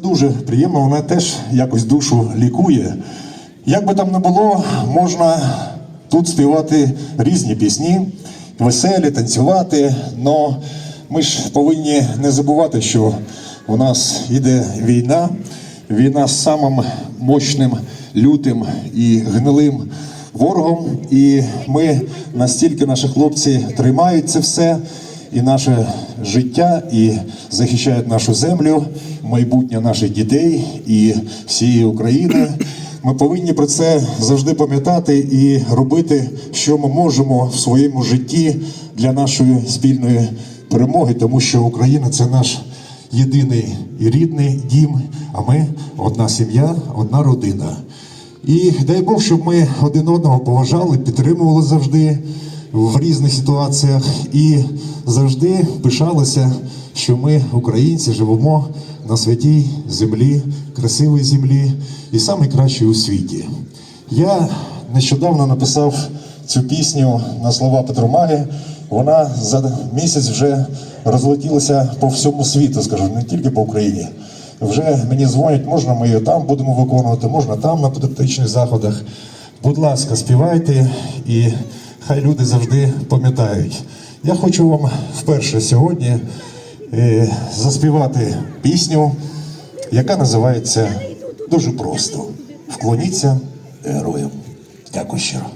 Дуже приємно, вона теж якось душу лікує. Як би там не було, можна тут співати різні пісні, веселі, танцювати. але ми ж повинні не забувати, що у нас йде війна, війна з самим мощним, лютим і гнилим ворогом. І ми настільки наші хлопці тримають це все і наше життя, і захищають нашу землю, майбутнє наших дітей і всієї України. Ми повинні про це завжди пам'ятати і робити, що ми можемо в своєму житті для нашої спільної перемоги, тому що Україна це наш єдиний і рідний дім, а ми одна сім'я, одна родина. І дай Бог, щоб ми один одного поважали, підтримували завжди в різних ситуаціях і завжди пишалися, що ми, українці, живемо на святій землі, красивій землі і найкращій у світі. Я нещодавно написав цю пісню на слова Петромаги. Вона за місяць вже розлетілася по всьому світу, скажу, не тільки по Україні. Вже мені дзвонять, можна ми її там будемо виконувати, можна там на патріотичних заходах. Будь ласка, співайте і хай люди завжди пам'ятають. Я хочу вам вперше сьогодні е, заспівати пісню, яка називається дуже просто: Вклоніться героям. Дякую щиро.